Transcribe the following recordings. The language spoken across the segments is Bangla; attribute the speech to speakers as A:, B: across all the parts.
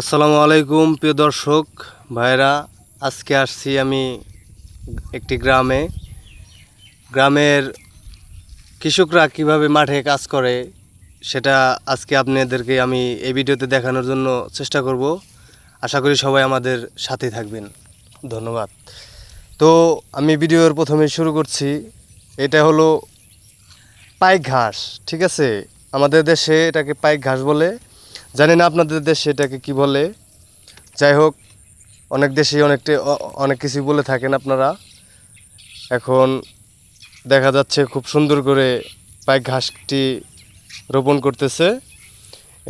A: আসসালামু আলাইকুম, প্রিয় দর্শক, ভাইরা, আজকে আসছি আমি একটি গ্রামে। গ্রামের কৃষকরা কীভাবে মাঠে কাজ করে, সেটা আজকে আপনাদেরকে আমি এই ভিডিওতে দেখানোর জন্য চেষ্টা করব। আশা করি সবাই আমাদের সাথে থাকবেন। ধন্যবাদ। তো আমি ভিডিওর প্রথমে শুরু করছি। এটা হলো পাইক ঘাস, ঠিক আছে? আমাদের দেশে এটাকে পাইক ঘাস বলে। জানি না আপনাদের দেশে এটাকে কি বলে। যাই হোক, অনেক দেশে অনেকটা অনেক কিছু বলে থাকেন আপনারা। এখন দেখা যাচ্ছে খুব সুন্দর করে পায়ে ঘাসটি রোপণ করতেছে।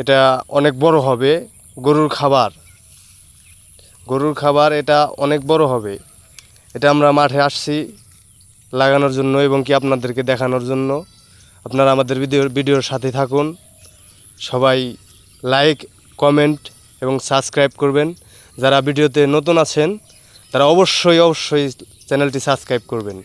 A: এটা অনেক বড় হবে, গরুর খাবার। গরুর খাবার এটা অনেক বড় হবে। এটা আমরা মাঠে আসছি লাগানোর জন্য এবং কি আপনাদেরকে দেখানোর জন্য। আপনারা আমাদের ভিডিও, ভিডিওর সাথে থাকুন। সবাই লাইক কমেন্ট এবং সাবস্ক্রাইব করবেন। যারা ভিডিওতে নতুন আছেন, তারা অবশ্যই অবশ্যই চ্যানেলটি সাবস্ক্রাইব করবেন।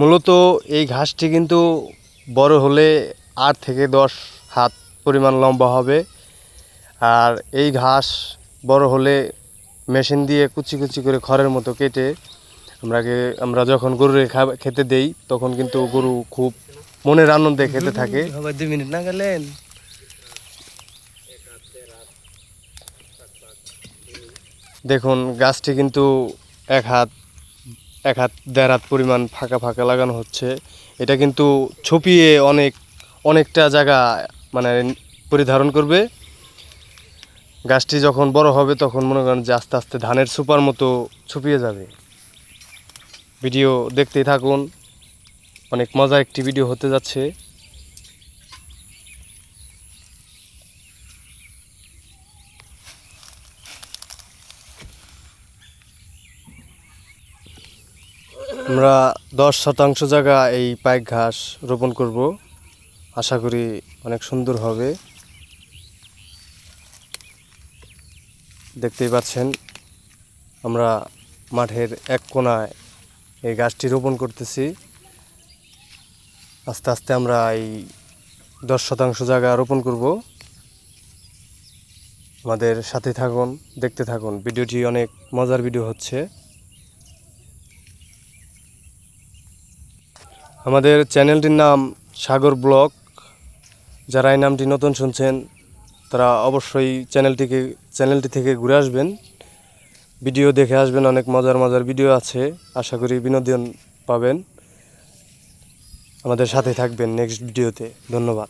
A: মূলত এই ঘাসটি কিন্তু বড় হলে আট থেকে দশ হাত পরিমাণ লম্বা হবে। আর এই ঘাস বড় হলে মেশিন দিয়ে কুচি কুচি করে খড়ের মতো কেটে আমরাকে আমরা যখন গরুর খেতে দেই তখন কিন্তু গরু খুব মনের আনন্দে খেতে থাকে। দুই মিনিট না গেলেন? দেখুন গাছটি কিন্তু এক হাত এক হাত, দেড় হাত পরিমাণ ফাঁকা ফাঁকা লাগানো হচ্ছে। এটা কিন্তু ছপিয়ে অনেক, অনেকটা জায়গা মানে পরিধারণ করবে। গাছটি যখন বড় হবে তখন মনে করেন যে আস্তে আস্তে ধানের সুপার মতো ছপিয়ে যাবে। ভিডিও দেখতেই থাকুন। অনেক মজার একটি ভিডিও হতে যাচ্ছে। আমরা দশ শতাংশ জায়গা এই পাইক ঘাস রোপণ করব। আশা করি অনেক সুন্দর হবে। দেখতেই পাচ্ছেন, আমরা মাঠের এক কোনায় এই গাছটি রোপণ করতেছি। আস্তে আস্তে আমরা এই দশ শতাংশ জায়গা রোপণ করব। আমাদের সাথে থাকুন, দেখতে থাকুন। ভিডিওটি অনেক মজার ভিডিও হচ্ছে। আমাদের চ্যানেলটির নাম সাগর ব্লগ। যারা এই নামটি নতুন শুনছেন, তারা অবশ্যই চ্যানেলটিকে, চ্যানেলটি থেকে ঘুরে আসবেন। ভিডিও দেখে আসবেন, অনেক মজার মজার ভিডিও আছে। আশা করি বিনোদন পাবেন। আমাদের সাথে থাকবেন নেক্সট ভিডিওতে। ধন্যবাদ।